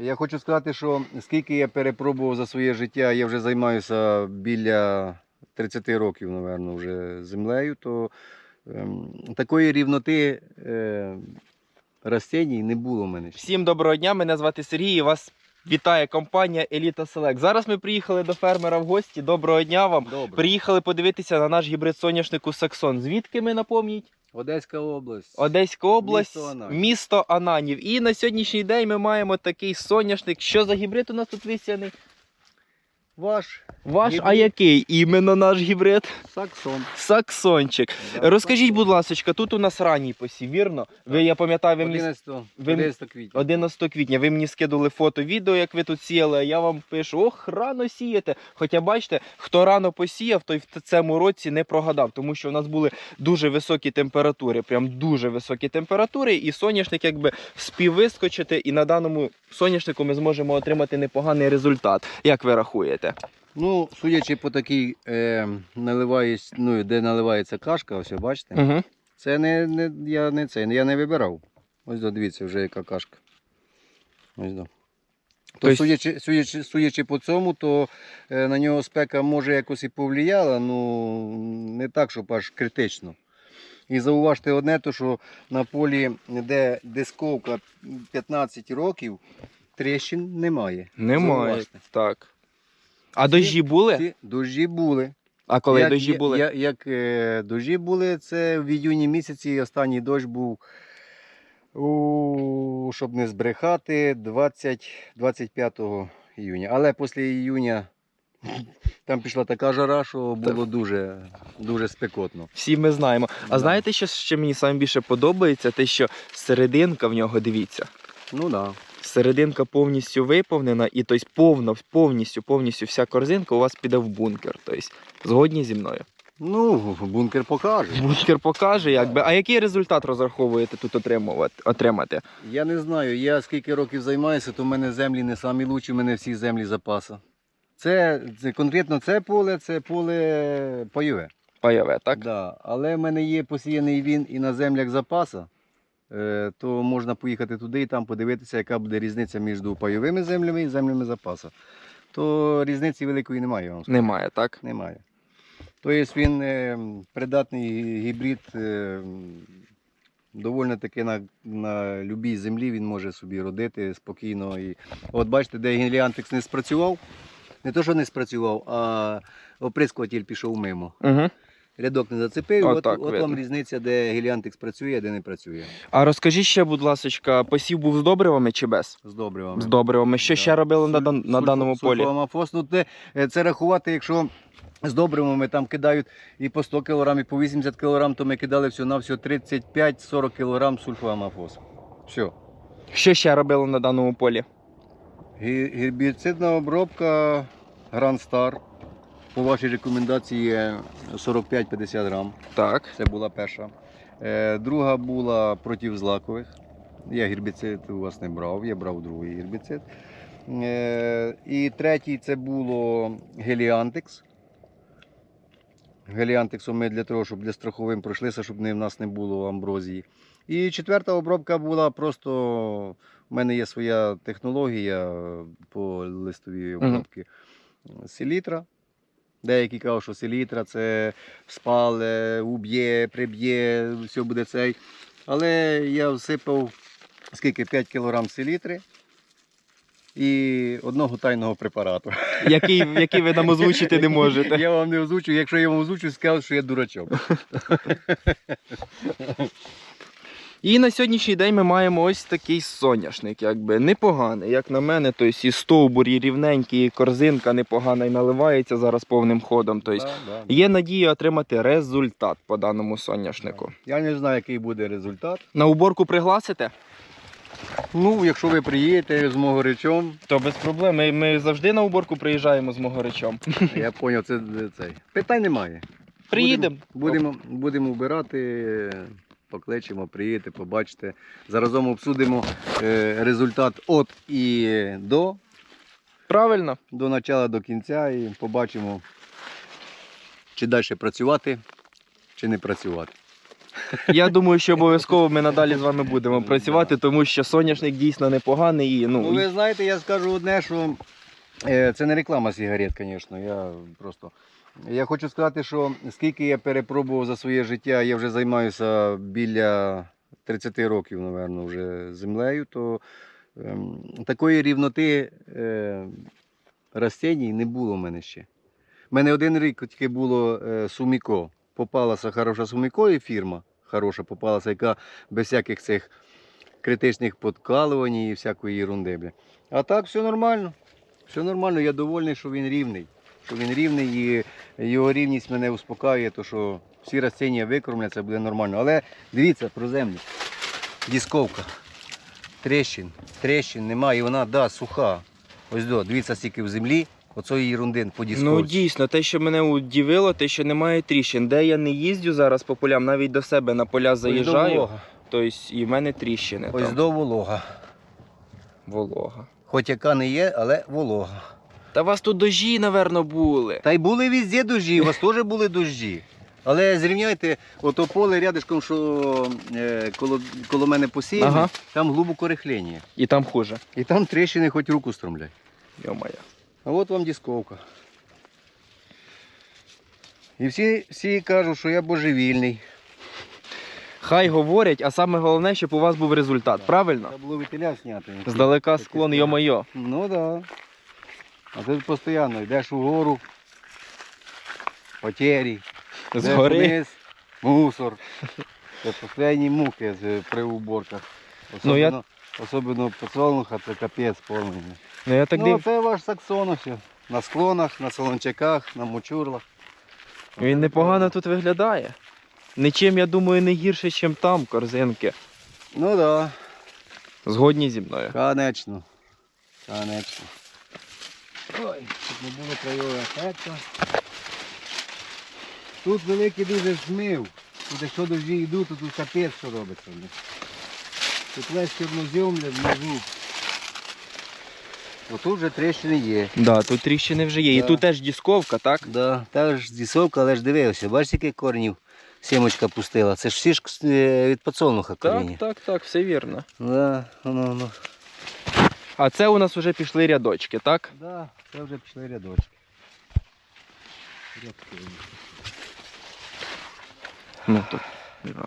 Я хочу сказати, що скільки я перепробував за своє життя, я вже займаюся біля 30 років, напевно, вже землею, то ем, такої рівноти е, растеній не було в мене. Всім доброго дня, мене звати Сергій і вас вітає компанія Еліта Селект. Зараз ми приїхали до фермера в гості. Доброго дня вам. Добре. Приїхали подивитися на наш гібрид соняшнику Саксон. Звідки ми напомніть? Одеська область. Одеська область, Місто Ананів. місто Ананів. І на сьогоднішній день ми маємо такий соняшник. Що за гібрид у нас тут висяний? Ваш Ваш, а який? Іменно наш гібрид? саксон. Саксончик. Да, Розкажіть, будь ласка, тут у нас ранній посів, вірно? Ви, я пам'ятаю, ви мені 11, ви- 11 квітня. 11 квітня. Ви мені скидали фото, відео, як ви тут сіяли, а я вам пишу, ох, рано сієте. Хоча бачите, хто рано посіяв, той в цьому році не прогадав, тому що у нас були дуже високі температури, прям дуже високі температури, і соняшник якби вспів вискочити, і на даному соняшнику ми зможемо отримати непоганий результат. Як ви рахуєте? Ну, судячи по такій, е, наливаєсь, ну, де наливається кашка, ось бачите. Угу. Це не, не, я не це, я не вибирав. Ось до, дивіться, вже яка кашка. Ось до. То, Тобто- судячи, судячи, судячи по цьому, то е, на нього спека може якось і повлияла, ну не так, щоб аж критично. І зауважте одне, то що на полі, де дисковка 15 років, тріщин немає. Немає. Зауважте. Так. А дощі були? Ці дощі були. А коли як, дощі були? Я, як е, дощі були, це в іюні місяці останній дощ був, у, щоб не збрехати, 20, 25 іюня. Але після іюня там пішла така жара, що було дуже, дуже спекотно. Всі ми знаємо. А Да. знаєте, що ще мені саме більше подобається? Те, що серединка в нього, дивіться. Ну так. Да. Серединка повністю виповнена, і тобто повно, повністю, повністю вся корзинка у вас піде в бункер. Тобто, згодні зі мною. Ну, бункер покаже. Бункер покаже, якби. А який результат розраховуєте тут отримувати, отримати? Я не знаю, я скільки років займаюся, то в мене землі не самі лучші, в мене всі землі запаса. Це, це конкретно це поле, це поле пайове. Пайове, так? Да. Але в мене є посіяний він і на землях запаса, то можна поїхати туди і там подивитися, яка буде різниця між пайовими землями і землями запасу. То різниці великої немає, я вам скажу. Немає, так? Немає. Тобто він е, придатний гібрид, е, доволі таки на, на любій землі він може собі родити спокійно. І, от бачите, де геліантекс не спрацював, не то, що не спрацював, а оприскуватель пішов мимо. Угу. Рядок не зацепив, от, так, от вам різниця, де геліантекс працює, а де не працює. А розкажіть ще, будь ласка, посів був з добривами чи без? З добривами. З добривами. Що Да. ще робили на, на даному полі? сульфоамофос, ну, те, е, це рахувати, якщо з добривами там кидають і по 100 кг, і по 80 кг, то ми кидали всього на всього 35-40 кг сульфоамофосу. Все. Що ще робили на даному полі? Гербіцидна обробка Grand Star. По вашій рекомендації е, 45-50 грам. Так. Це була перша. Е, Друга була проти злакових. Я гербіцид у вас не брав, я брав другий гербіцид. Е, І третій це було геліантекс. Геліантексом ми для того, щоб для страховим пройшлися, щоб в нас не було амброзії. І четверта обробка була просто. У мене є своя технологія по листовій обробці селітра. Деякі кажуть, що селітра це спале, уб'є, приб'є, все буде цей. Але я всипав скільки 5 кг селітри і одного тайного препарату. Який, який ви нам озвучити не можете. Я вам не озвучу, якщо я вам озвучу, скажу, що я дурачок. І на сьогоднішній день ми маємо ось такий соняшник, якби непоганий, як на мене. Тобто і стовбур, і рівненький, і корзинка непогана і наливається зараз повним ходом. Тобто Да, да. є надія отримати результат по даному соняшнику. Я не знаю, який буде результат. На уборку пригласите? Ну, якщо ви приїдете з мого речом, То без проблем. Ми, ми завжди на уборку приїжджаємо з Могоричом. я зрозумів, це, цей. Питань немає. Приїдемо. Будемо, будемо, будемо вбирати, покличемо, приїдете, побачите. Заразом обсудимо е, результат от і до, Правильно. до начала, до кінця і побачимо, чи далі працювати, чи не працювати. Я думаю, що обов'язково ми надалі з вами будемо працювати, тому що соняшник дійсно непоганий. І, Ну, ну, ви знаєте, я скажу одне, що е, це не реклама сигарет, звісно. Я просто. Я хочу сказати, що скільки я перепробував за своє життя, я вже займаюся біля 30 років, напевно, вже землею, то ем, такої рівноти е, растінь не було в мене ще. У мене один рік тільки було е, Суміко. Попалася хороша Суміко і фірма хороша попалася, яка без всяких цих критичних подкалувань і всякої ерунди. А так все нормально. Все нормально, я довольний, що він рівний. Що він рівний і його рівність мене успокаює, то що всі растіння викормляться, буде нормально. Але дивіться про землю. Дісковка. Трещин. Трещин немає, і вона да, суха. Ось до, дивіться, стільки в землі, оцої ерундин по дісковці. ну дійсно, те, що мене удивило, те, що немає тріщин. Де я не їздю зараз по полям, навіть до себе на поля заїжджаю, тобто і в мене тріщини. Ось там, до волога. волога. Хоч яка не є, але волога. Та у вас тут дожі, напевно, були. Та й були везде дожді, у вас теж були дожді. Але зрівняйте, ото поле рядишком, що е, коло, коло мене посіяне, Ага. там глибоко рихлення. І там хуже. І там тріщини хоч руку стромляй. Йо-моє. А от вам дісковка. І всі, всі кажуть, що я божевільний. Хай говорять, а саме головне, щоб у вас був результат, правильно? Треба було вітеля зняти. Здалека склон, йо-моє. Ну так. Да. А ти постійно йдеш угору, потері, Згори. вниз, мусор. Це постійні муки з- при уборках. Ну, Особливо, я- особливо подсолнуха, це капець повний. Ну я так ну, див... це ваш саксон. На склонах, на солончаках, на мучурлах. Він непогано тут виглядає. Нічим, я думаю, не гірше, ніж там корзинки. Ну так, да, Згодні зі мною. конечно. Конечно. Ой, щоб не було краєвого ефекту. Тут великий дуже змив. Тут якщо дожді йдуть, то тут капець що робиться. Тут весь чорноземля внизу. Отут вже тріщини є. Да, тут тріщини вже є. І Да. тут теж дісковка, так? Да, та ж дісовка, але ж дивився. Бачиш, яких коренів сімочка пустила. Це ж всі ж е, від подсолнуха коріння. так, так, все вірно. Да, ну, ну. А це у нас вже пішли рядочки, так? Да, це вже пішли рядочки. Рядки. Ну тут.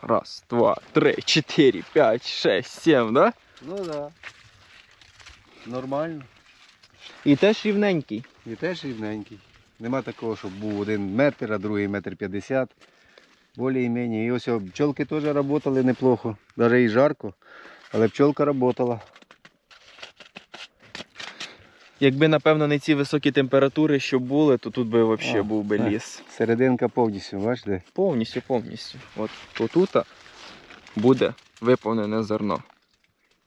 Раз, два, три, чотири, п'ять, шесть, сім, да? Ну так. Да. Нормально. І теж рівненький. І теж рівненький. Нема такого, щоб був один метр, а другий метр п'ятдесят. Более-менее. І ось пчелки теж працювали неплохо. Навіть і жарко. Але пчелка працювала. Якби, напевно, не ці високі температури, що були, то тут би взагалі був би ліс. Серединка повністю, бачите? Повністю, повністю. От отут буде виповнене зерно.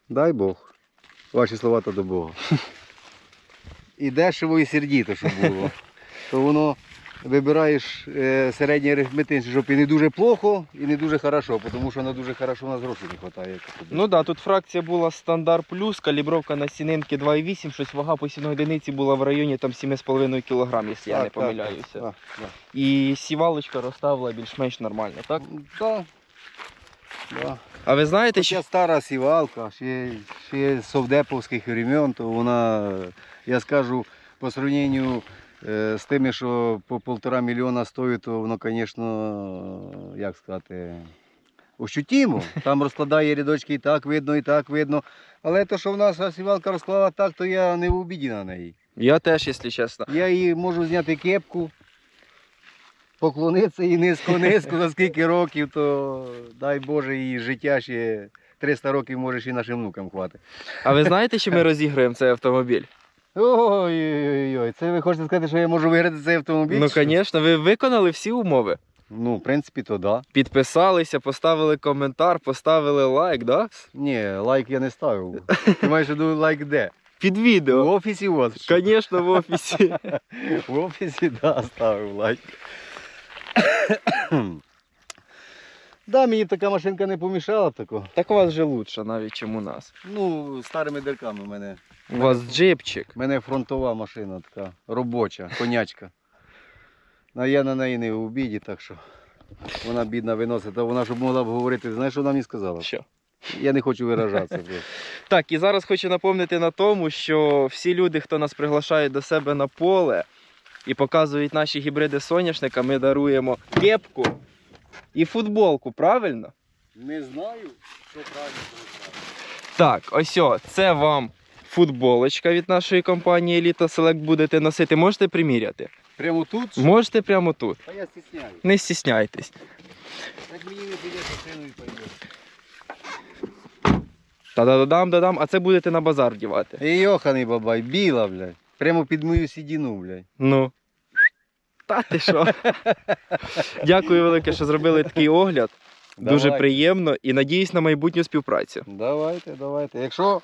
Дай Бог. Ваші слова то до Бога. І дешево, і сердіто, щоб було. То воно вибираєш е, середній арифметичний, щоб і не дуже плохо, і не дуже хорошо, тому що на дуже хорошо у нас грошей не вистачає. Ну так, да, тут фракція була стандарт плюс, калібровка на сінинки 2,8, щось вага посівної одиниці була в районі 7,5 кг, якщо я не помиляюся. Так, так. І сівалочка розставила більш-менш нормально, так? Так. Да. А ви знаєте, що Хоча стара сівалка, ще, ще з совдеповських времен, то вона, я скажу, по сравненню з тими, що по полтора мільйона стоїть, то воно, звісно, як сказати, ощутимо. Там розкладає рядочки і так видно, і так видно. Але то, що в нас сівалка розклала так, то я не в обіді на неї. я теж, якщо чесно. Я її можу зняти кепку, поклонитися їй низько-низько за скільки років, то дай Боже, її життя ще 300 років можеш і нашим внукам хватить. А ви знаєте, що ми розіграємо цей автомобіль? Ой-ой-ой, це ви хочете сказати, що я можу виграти цей автомобіль? Ну, звісно, ви виконали всі умови. Ну, в принципі, то да. Підписалися, поставили коментар, поставили лайк, да? Ні, лайк я не ставив. Ти маєш в лайк де? Під відео. В офісі у вас? Звісно, в офісі. В офісі, да, ставив лайк. Да, мені така машинка не помішала б. Так у вас же лучше навіть, чим у нас. Ну, старими дирками в мене. У вас джипчик. У мене фронтова машина така, робоча, конячка. А я на неї не в обіді, так що. Вона бідна виносить, а вона щоб могла б говорити, знаєш, що вона мені сказала? Що? Я не хочу виражатися. Так, і зараз хочу напомнити на тому, що всі люди, хто нас приглашає до себе на поле і показують наші гібриди соняшника, ми даруємо кепку і футболку, правильно? Не знаю, що правильно Так, ось о, це вам футболочка від нашої компанії Elite Select будете носити. Можете приміряти? Прямо тут? Можете прямо тут. А я стісняюсь. Не стісняйтесь. Так мені не піде сину і пойде. Та-да-дам, дадам, а це будете на базар дівати. Ей, йоханий бабай, біла, блядь. Прямо під мою сідіну, блядь. Ну. Та ти що? Дякую велике, що зробили такий огляд. Дуже Давайте. приємно і надіюсь на майбутню співпрацю. Давайте, давайте. Якщо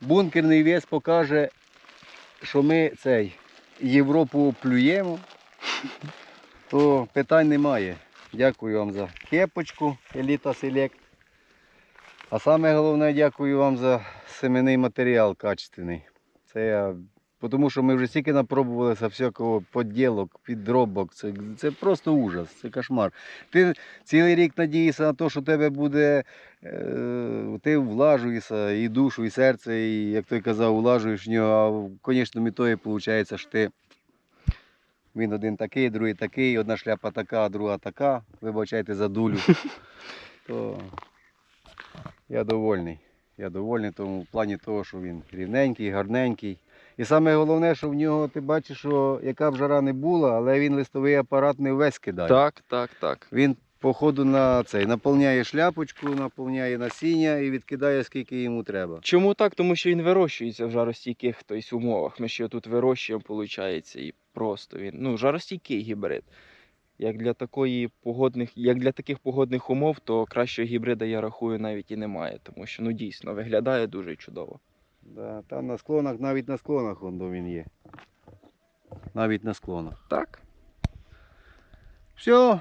бункерний вес покаже, що ми цей Європу плюємо, то питань немає. Дякую вам за кепочку Еліта Селект. А саме головне, дякую вам за семенний матеріал качественний. Це я. Тому що ми вже стільки напробувалися всякого поділок, підробок. Це, це просто ужас, це кошмар. Ти цілий рік надієшся на те, що тебе буде Е, ти влажуєшся і душу, і серце, і, як той казав, влажуєш в нього, а в конечному ітогі виходить, що ти він один такий, другий такий, одна шляпа така, друга така. Вибачайте за дулю. То я довольний. Я довольний тому в плані того, що він рівненький, гарненький. І саме головне, що в нього ти бачиш, що яка б жара не була, але він листовий апарат не весь кидає. Так, так, так. Він по ходу на цей наповняє шляпочку, наповняє насіння і відкидає скільки йому треба. Чому так? Тому що він вирощується в жаростійких тобто, умовах. Ми ще тут вирощуємо, виходить, і просто він. Ну, жаростійкий гібрид. Як для такої погодних, як для таких погодних умов, то кращого гібрида я рахую навіть і немає, тому що ну дійсно виглядає дуже чудово. Да, там на склонах, навіть на склонах он, він є. Навіть на склонах. Так? Все,